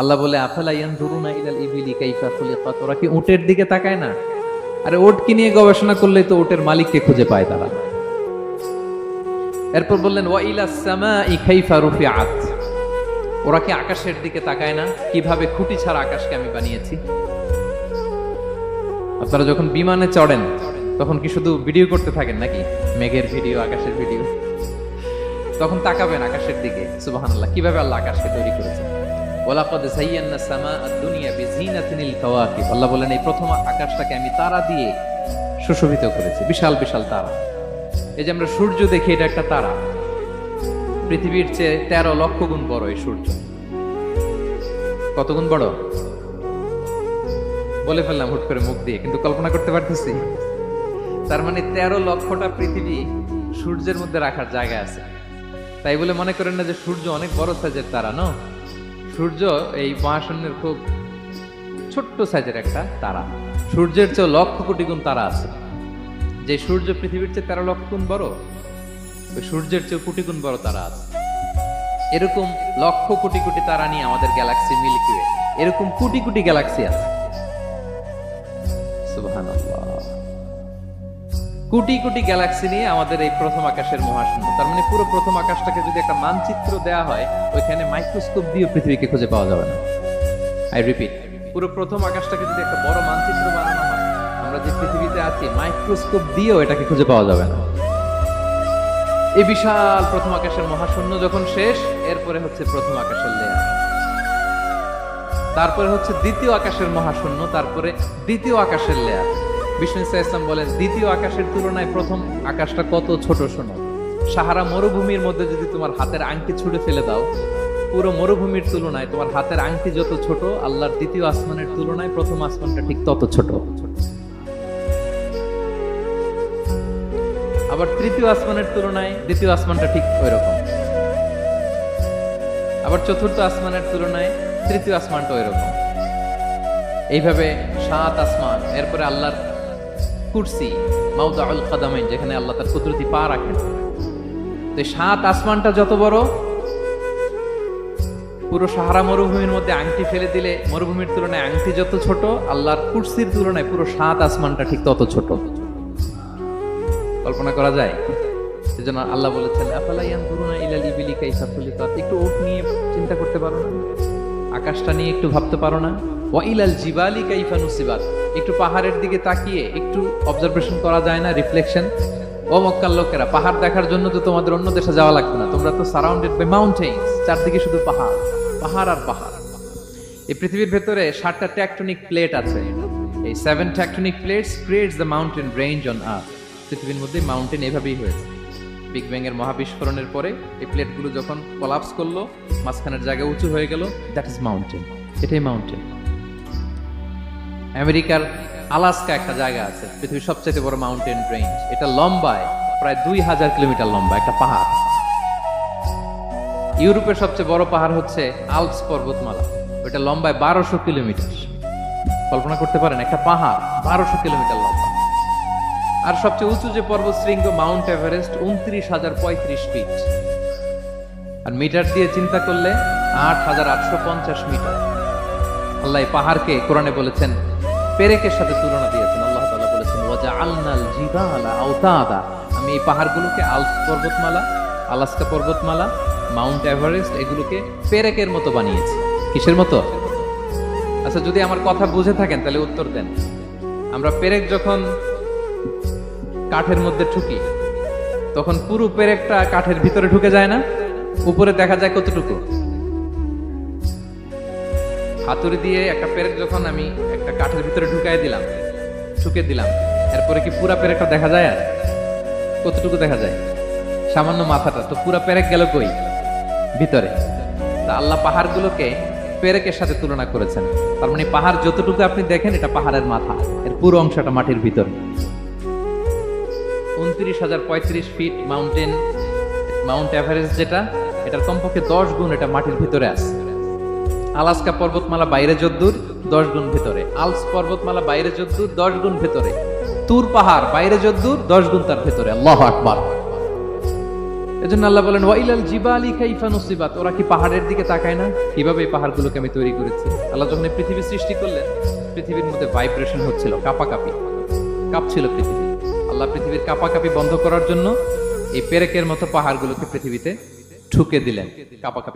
আল্লাহ বলে, আফালা ইলাল ইবিলি কাইফা খুলিকাত? ওরা কি উটের দিকে তাকায় না? আরে ওটকে নিয়ে গবেষণা করলে তো ওটের মালিককে খুঁজে পায় তারা। এরপর বললেন, ওয়া ইলা সামাই কাইফা রুফিআত? ওরা কি আকাশের দিকে তাকায় না? কীভাবে খুঁটি ছাড়া আকাশকে আমি বানিয়েছি? আপনারা যখন বিমানে চড়েন, তখন কি শুধু ভিডিও করতে থাকেন নাকি? মেঘের ভিডিও, আকাশের ভিডিও। তখন তাকাবেন আকাশের দিকে। সুবহানাল্লাহ, কীভাবে আল্লাহ আকাশকে তৈরি করেছেন? ওয়ালাকাদ যায়্যানা সামা আদ-দুনিয়া বিজিনাতিনিল কাওয়াকিব আল্লাহ বলেন, এই প্রথম আকাশটাকে আমি তারা দিয়ে সুশোভিত করেছি। বিশাল বিশাল তারা। এই যে আমরা সূর্য দেখি, এটা একটা তারা। পৃথিবীর চেয়ে তেরো লক্ষ গুণ বড় এই সূর্য। কত গুণ বড়? বলে ফেললাম হুট করে মুখ দিয়ে, কিন্তু কল্পনা করতে পারতেছি। তার মানে তেরো লক্ষটা পৃথিবী সূর্যের মধ্যে রাখার জায়গা আছে। তাই বলে মনে করেন না যে সূর্য অনেক বড় সাইজের তারা ন সূর্য এই মহাশূন্যের খুব ছোট্ট সাইজের একটা তারা। সূর্যের চেয়ে লক্ষ কোটি গুণ তারা আছে। যে সূর্য পৃথিবীর চেয়ে তেরো লক্ষ গুণ বড়, ওই সূর্যের চেয়ে কোটি গুণ বড় তারা আছে। এরকম লক্ষ কোটি কোটি তারা নিয়ে আমাদের গ্যালাক্সি মিল্কিওয়ে এরকম কোটি কোটি গ্যালাক্সি আছে। কোটি কোটি গ্যালাক্সি নিয়ে আমাদের এই প্রথম আকাশের মহাশূন্য। তার মানে পুরো প্রথম আকাশটাকে যদি একটা মানচিত্র দেওয়া হয়, ওইখানে মাইক্রোস্কোপ দিয়ে পৃথিবীকে খুঁজে পাওয়া যাবে না। আই রিপিট পুরো প্রথম আকাশটাকে যদি একটা বড় মানচিত্র বানানো হয়, আমরা যে পৃথিবীতে আছি মাইক্রোস্কোপ দিয়েও এটাকে খুঁজে পাওয়া যাবে না। এই বিশাল প্রথম আকাশের মহাশূন্য যখন শেষ, এরপরে হচ্ছে প্রথম আকাশের লেয়ার তারপরে হচ্ছে দ্বিতীয় আকাশের মহাশূন্য, তারপরে দ্বিতীয় আকাশের লেয়ার বিষ্ণু ইসলাম বলেন, দ্বিতীয় আকাশের তুলনায় প্রথম আকাশটা কত ছোট শোনো। সাহারা মরুভূমির মধ্যে যদি তোমার হাতের আংটি ছুঁড়ে ফেলে দাও, পুরো মরুভূমির তুলনায় তোমার হাতের আংটি যত ছোট, আল্লাহর দ্বিতীয় আসমানের তুলনায় প্রথম আসমানটা ঠিক তত ছোট। আবার তৃতীয় আসমানের তুলনায় দ্বিতীয় আসমানটা ঠিক ওই রকম আবার চতুর্থ আসমানের তুলনায় তৃতীয় আসমানটা ওই রকম এইভাবে সাত আসমান, এরপরে আল্লাহর কুরসি মাউদাউল কাদামাইন যেখানে আল্লাহ তার কুদরতি পা রাখেন। তো সাত আসমানটা যত বড়, পুরো সাহারা মরুভূমির মধ্যে আংটি ফেলে দিলে মরুভূমির তুলনায় আংটি যত ছোট, আল্লাহর কুরসির তুলনায় পুরো সাত আসমানটা ঠিক তত ছোট। কল্পনা করা যায়? সেজন্য আল্লাহ বলেছেন, আফালা ইয়ানজুরুনা ইলাল কাইফা খুলিকাত? একটু ওট নিয়ে চিন্তা করতে পারো না, আকাশটা নিয়ে একটু ভাবতে পারো না। ওয়া ইলাল জিবালি কাইফা নুসিবাত? একটু পাহাড়ের দিকে তাকিয়ে একটু অবজারভেশন করা যায় না রিফ্লেকশন ও মক্কার লোকেরা, পাহাড় দেখার জন্য তো তোমাদের অন্য দেশে যাওয়া লাগবে না। তোমরা তো সারাউন্ডেড বাই মাউন্টেন্স চারদিকে শুধু পাহাড় পাহাড় আর পাহাড়। এই পৃথিবীর ভেতরে সাতটা ট্যাকটনিক প্লেট আছে। এই seven tectonic plates creates the mountain range on earth পৃথিবীর মধ্যে মাউন্টেন এভাবেই হয়েছে। বিগ ব্যাং এর মহাবিস্ফোরণের পরে এই প্লেটগুলো যখন কলাপস করল, মাঝখানের জায়গা উঁচু হয়ে গেল দ্যাট ইজ মাউন্টেন এটাই মাউন্টেন আমেরিকার আলাস্কা একটা জায়গা আছে, পৃথিবীর সবচেয়ে বড় মাউন্টেন রেঞ্জ এটা লম্বায়, প্রায় দুই হাজার কিলোমিটার লম্বা একটা পাহাড়। ইউরোপের সবচেয়ে বড় পাহাড় হচ্ছে আলপস পর্বতমালা। ওটা লম্বায় বারোশো কিলোমিটার। কল্পনা করতে পারেন, একটা পাহাড় বারোশো কিলোমিটার লম্বা। আর সবচেয়ে উঁচু যে পর্বত শৃঙ্গ মাউন্ট এভারেস্ট, উনত্রিশ হাজার পঁয়ত্রিশ ফিট। আর মিটার দিয়ে চিন্তা করলে আট হাজার আটশো পঞ্চাশ মিটার। আল্লাহ পাহাড়কে কোরআনে বলেছেন, পেরেকের সাথে তুলনা দিয়েছেন। আল্লাহ তাআলা বলেছেন ওয়াজা আলনাল জিবালা আওতাদা। আমি এই পাহাড়গুলোকে আলস পর্বতমালা, আলাস্কা পর্বতমালা, মাউন্ট এভারেস্ট এগুলোকে পেরেকের মতো বানিয়েছি। কিসের মতো? আচ্ছা যদি আমার কথা বুঝে থাকেন, তাহলে উত্তর দেন। আমরা পেরেক যখন কাঠের মধ্যে ঠুকি, তখন পুরো পেরেকটা কাঠের ভিতরে ঢুকে যায় না? উপরে দেখা যায় কতটুকু? হাতুড়ি দিয়ে একটা পেরেক যখন আমি একটা কাঠের ভিতরে ঢুকাই দিলাম ঠুকে দিলাম, এরপরে কি পুরা পেরেকটা দেখা যায় আর? কতটুকু দেখা যায়? সামান্য মাথাটা, তো পুরা পেরেক গেল কই? ভিতরে। তা আল্লাহ পাহাড়গুলোকে পেরেকের সাথে তুলনা করেছেন। তার মানে পাহাড় যতটুকু আপনি দেখেন, এটা পাহাড়ের মাথা, এর পুরো অংশটা মাটির ভিতর। উনত্রিশ হাজার পঁয়ত্রিশ ফিট মাউন্টেন, মাউন্ট এভারেস্ট যেটা, এটার কমপক্ষে দশ গুণ এটা মাটির ভিতরে আছে। আলাস্কা পর্বতমালা বাইরে যদ্দূর, দশ গুণ ভেতরে। আলস পর্বতমালা বাইরে যদ্দূর, দশ গুণ ভেতরে। তুর পাহাড় বাইরে যদ্দূর, দশ গুণ তার ভেতরে। আল্লাহ আকবার। এজন্য আল্লাহ বলেন, ওয়াইলাল জিবালি ওরা কি পাহাড়ের দিকে তাকায় না? কীভাবে এই পাহাড়গুলোকে আমি তৈরি করেছি? আল্লাহ যখন পৃথিবী সৃষ্টি করলেন, পৃথিবীর মধ্যে ভাইব্রেশন হচ্ছিল, কাপাকাপি। কাঁপছিল পৃথিবী। আল্লাহ পৃথিবীর কাপাকাপি বন্ধ করার জন্য এই পেরেকের মতো পাহাড়গুলোকে পৃথিবীতে ঠুকে দিলেন। কাপাকাপি